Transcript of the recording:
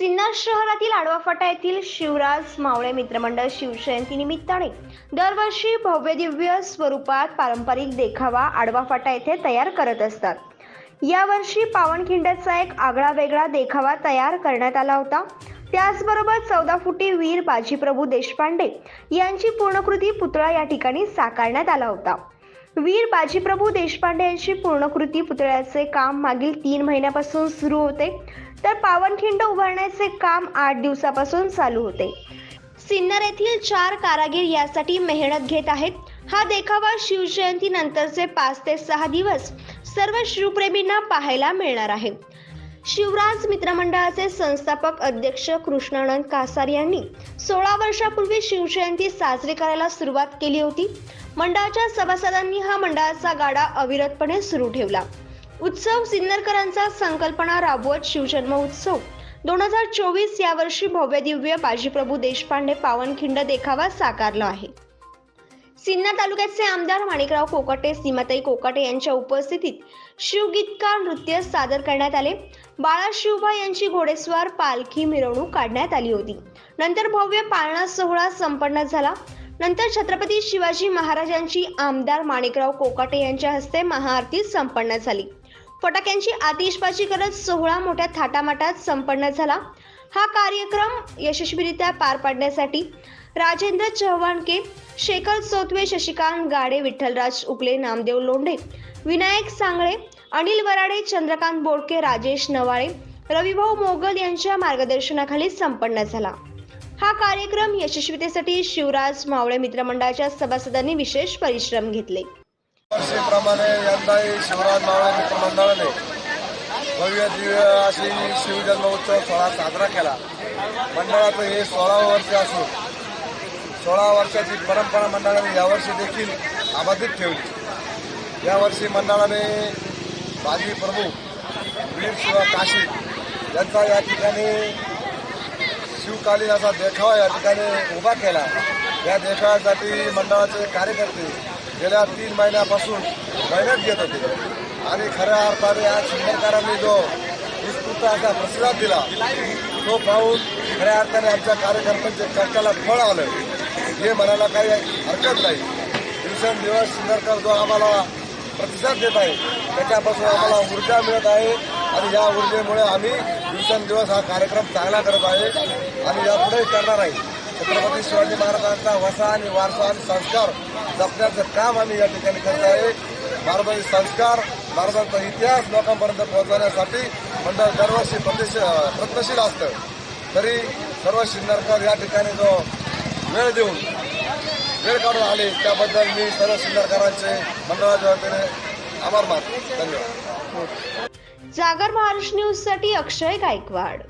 सिन्नर शहरातील आडवाफाटा येथील शिवराज मावळे मित्रमंडळ शिवजयंती निमित्ताने दरवर्षी भव्यदिव्य स्वरूपात पारंपरिक देखावा आडवाफाटा येथे तयार करत असतात. यावर्षी पावनखिंडाचा एक आगळा वेगळा देखावा तयार करण्यात आला होता. त्याचबरोबर चौदा फुटी वीर बाजीप्रभू देशपांडे यांची पूर्णकृती पुतळा या ठिकाणी साकारण्यात आला होता. वीर बाजीप्रभू देशपांडे यांची पूर्णकृती पुतळ्याचे काम मागील तीन महिन्यापासून सुरू होते. तर पावनखिंड उभारण्याचे काम आठ दिवसापासून चालू होते. सिन्नर येथील चार कारागीर यासाठी मेहनत घेत आहेत. हा देखावा शिवजयंती नंतरचे पाच ते सहा दिवस सर्व शिवप्रेमींना पाहायला मिळणार आहे. शिवराज मित्रमंडळाचे संस्थापक अध्यक्ष कृष्णानंद कासार यांनी सोळा वर्षापूर्वी शिवजयंती साजरी करायला सुरुवात केली होती. मंडळाच्या सभासदांनी हा मंडळाचा गाडा अविरतपणे सुरू ठेवला. उत्सव सिन्नरकरांचा संकल्पना राबवत शिवजन्म उत्सव. दोन हजार चोवीस यावर्षी भव्य दिव्य बाजीप्रभू देशपांडे पावनखिंड देखावा साकारला आहे. सिन्नर तालुक्याचे आमदार माणिकराव कोकाटे सीमाताई कोकाटे यांच्या उपस्थितीत शिवगीतकार नृत्य सादर करण्यात आले. बाळा शिवबा यांची घोडेस्वार पालखी मिरवणूक काढण्यात आली होती. नंतर भव्य पाळणा सोहळा संपन्न झाला. नंतर छत्रपती शिवाजी महाराजांची आमदार माणिकराव कोकाटे यांच्या हस्ते महाआरती संपन्न झाली. फटाक्यांची आतिषबाजी करत सोहळा मोठ्या थाटामाटात संपन्न झाला. हा कार्यक्रम यशस्वीरित्या पार पाडण्यासाठी राजेंद्र चव्हाणके शेखर सोतवे शशिकांत गाडे विठ्ठलराज उकले नामदेव लोंढे विनायक सांगळे अनिल वराडे चंद्रकांत बोडके राजेश नवाळे रविभाऊ मोगल यांच्या मार्गदर्शनाखाली संपन्न झाला. हा कार्यक्रम यशस्वीतेसाठी शिवराज मावळे मित्रमंडळाच्या सभासदांनी विशेष परिश्रम घेतले. वर्षीप्रमाणे यंदाही शिवराज मावळे मित्रमंडळाने भव्य दिव्य अशी शिवजन्मोत्सव सोहळा साजरा केला. मंडळाचं हे सोळावं वर्ष असून सोळा वर्षाची परंपरा मंडळाने यावर्षी देखील अबाधित ठेवली. यावर्षी मंडळाने बाजी प्रभू वीर शिवा काशी यांचा या ठिकाणी शिवकालीन असा देखावा या ठिकाणी उभा केला. या देखाव्यासाठी मंडळाचे कार्यकर्ते गेल्या तीन महिन्यापासून मेहनत घेत होते. आणि खऱ्या अर्थाने या शिंदेकरांनी जो उत्स्फूर्त प्रतिसाद दिला. तो पाहून खऱ्या अर्थाने आमच्या कार्यकर्त्यांच्या चर्चाला फळ आलं. हे म्हणायला काही हरकत नाही. दिवसेंदिवस सुंदरकर जो आम्हाला प्रतिसाद देत आहे त्याच्यापासून आम्हाला ऊर्जा मिळत आहे आणि या ऊर्जेमुळे आम्ही दिवसेंदिवस हा कार्यक्रम चांगला करत आहे आणि यापुढेही करणार आहे. छत्रपती शिवाजी महाराजांचा वसा आणि वारसा आणि संस्कार जपण्याचं काम आम्ही या ठिकाणी करत आहे. महाराजांचे संस्कार भारताचा इतिहास लोकांपर्यंत पोहोचवण्यासाठी मंडळ दरवर्षी प्रतिश प्रयत्नशील असतं. तरी सर्व नरकर या ठिकाणी जो वेळ देऊन वेळ काढून आले त्याबद्दल मी सर्व शिन्नरकरांचे मंडळाच्या वतीने आभार मानतो. धन्यवाद. जागर महाराष्ट्र न्यूजसाठी अक्षय गायकवाड.